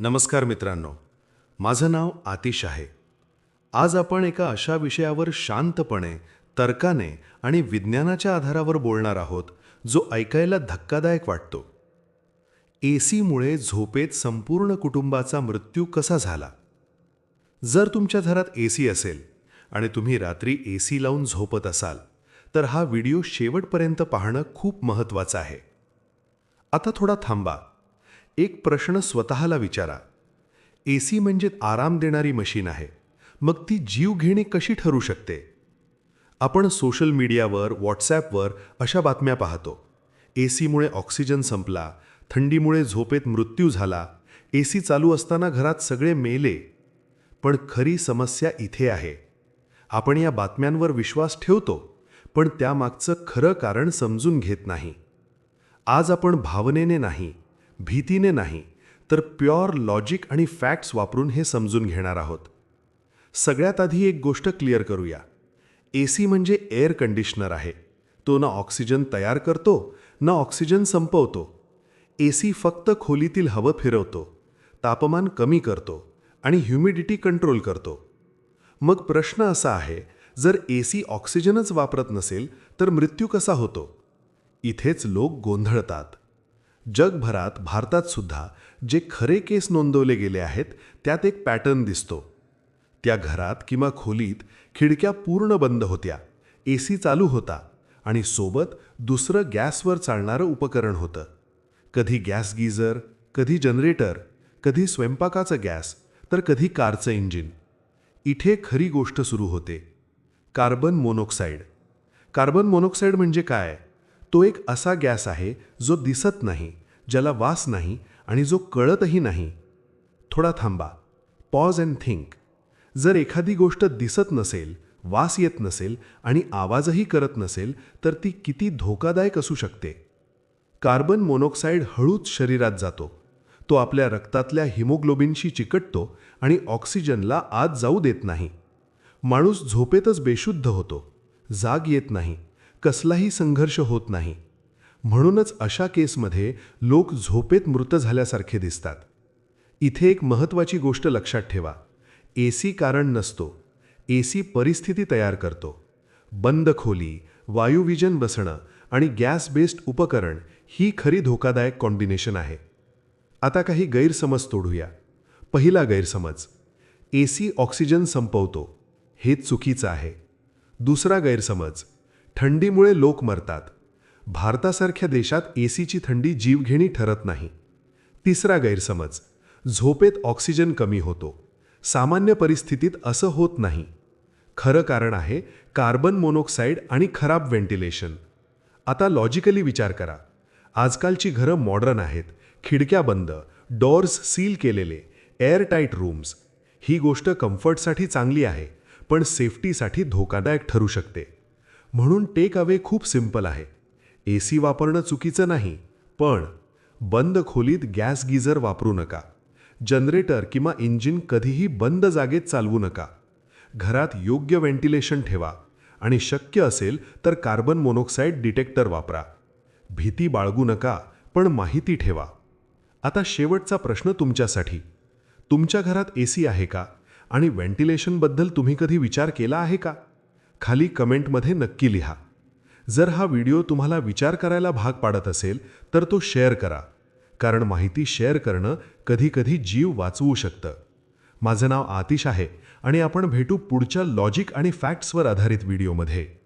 नमस्कार मित्रांनो. माझं नाव आतिश आहे. आज आपण एका अशा विषयावर शांतपणे तर्काने आणि विज्ञानाच्या आधारावर बोलणार आहोत जो ऐकायला धक्कादायक वाटतो. ए सीमुळे झोपेत संपूर्ण कुटुंबाचा मृत्यू कसा झाला? जर तुमच्या घरात ए सी असेल आणि तुम्ही रात्री ए सी लावून झोपत असाल तर हा व्हिडिओ शेवटपर्यंत पाहणं खूप महत्त्वाचं आहे. आता थोडा थांबा. एक प्रश्न स्वतःला विचारा. ए सी म्हणजे आराम देणारी मशीन आहे. मग ती जीव घेणे कशी ठरू शकते? आपण सोशल मीडियावर व्हॉट्सॲपवर अशा बातम्या पाहतो. ए सीमुळे ऑक्सिजन संपला थंडीमुळे झोपेत मृत्यू झाला ए सी चालू असताना घरात सगळे मेले. पण खरी समस्या इथे आहे. आपण या बातम्यांवर विश्वास ठेवतो पण त्यामागचं खरं कारण समजून घेत नाही. आज आपण भावनेने नाही भीतीने नाही तर प्युअर लॉजिक आणि फॅक्ट्स वापरून हे समजून घेणार आहोत. सगळ्यात आधी एक गोष्ट क्लिअर करूया. ए सी म्हणजे एअर कंडिशनर आहे. तो ना ऑक्सिजन तयार करतो ना ऑक्सिजन संपवतो. ए सी फक्त खोलीतील हवं फिरवतो तापमान कमी करतो आणि ह्युमिडिटी कंट्रोल करतो. मग प्रश्न असा आहे जर ए सी ऑक्सिजनच वापरत नसेल तर मृत्यू कसा होतो? इथेच लोक गोंधळतात. जगभरात भारतात सुद्धा जे खरे केस नोंदवले गेले आहेत त्यात एक पॅटर्न दिसतो. त्या घरात किंवा खोलीत खिडक्या पूर्ण बंद होत्या. ए सी चालू होता आणि सोबत दुसरं गॅसवर चालणारं उपकरण होतं. कधी गॅस गीझर कधी जनरेटर कधी स्वयंपाकाचं गॅस तर कधी कारचं इंजिन. इथे खरी गोष्ट सुरू होते. Carbon monoxide. कार्बन मोनॉक्साईड म्हणजे काय? तो एक असा गॅस आहे जो दिसत नाही ज्याला वास नाही आणि जो कळतही नाही. थोडा थांबा. पॉज अँड थिंक जर एखादी गोष्ट दिसत नसेल वास येत नसेल आणि आवाजही करत नसेल तर ती किती धोकादायक असू शकते. कार्बन मोनॉक्साईड हळूच शरीरात जातो. तो आपल्या रक्तातल्या हिमोग्लोबिनशी चिकटतो आणि ऑक्सिजनला आत जाऊ देत नाही. माणूस झोपेतच बेशुद्ध होतो. जाग येत नाही. कसलाही संघर्ष होत नाही. म्हणूनच अशा केसमध्ये लोक झोपेत मृत झाल्यासारखे दिसतात. इथे एक महत्त्वाची गोष्ट लक्षात ठेवा. ए सी कारण नसतो. ए सी परिस्थिती तयार करतो. बंद खोली वायुविजन बसणं आणि गॅस बेस्ड उपकरण ही खरी धोकादायक कॉम्बिनेशन आहे. आता काही गैरसमज तोडूया. पहिला गैरसमज ए सी ऑक्सिजन संपवतो. हे चुकीचं आहे. दुसरा गैरसमज थंडीमुळे लोक मरतात. भारतासारख्या देशात ए सीची थंडी जीवघेणी ठरत नाही. तिसरा गैरसमज झोपेत ऑक्सिजन कमी होतो. सामान्य परिस्थितीत असं होत नाही. खरं कारण आहे कार्बन मोनॉक्साईड आणि खराब व्हेंटिलेशन. आता लॉजिकली विचार करा. आजकालची घरं मॉडर्न आहेत. खिडक्या बंद डोअर्स सील केलेले एअरटाईट रूम्स. ही गोष्ट कम्फर्टसाठी चांगली आहे पण सेफ्टीसाठी धोकादायक ठरू शकते. म्हणून टेक अवे खूप सिंपल आहे. ए सी वापरणं चुकीचं नाही पण बंद खोलीत गॅस गीझर वापरू नका. जनरेटर किंवा इंजिन कधीही बंद जागेत चालवू नका. घरात योग्य व्हेंटिलेशन ठेवा आणि शक्य असेल तर कार्बन मोनॉक्साईड डिटेक्टर वापरा. भीती बाळगू नका पण माहिती ठेवा. आता शेवटचा प्रश्न तुमच्यासाठी. तुमच्या घरात ए सी आहे का? आणि व्हेंटिलेशनबद्दल तुम्ही कधी विचार केला आहे का? खाली कमेंटमध्ये नक्की लिहा. जर हा व्हिडिओ तुम्हाला विचार करायला भाग पाडत असेल तर तो शेअर करा. कारण माहिती शेअर करणं कधीकधी जीव वाचवू शकतं. माझं नाव आतिश आहे आणि आपण भेटू पुढच्या लॉजिक आणि फॅक्ट्सवर आधारित व्हिडिओमध्ये.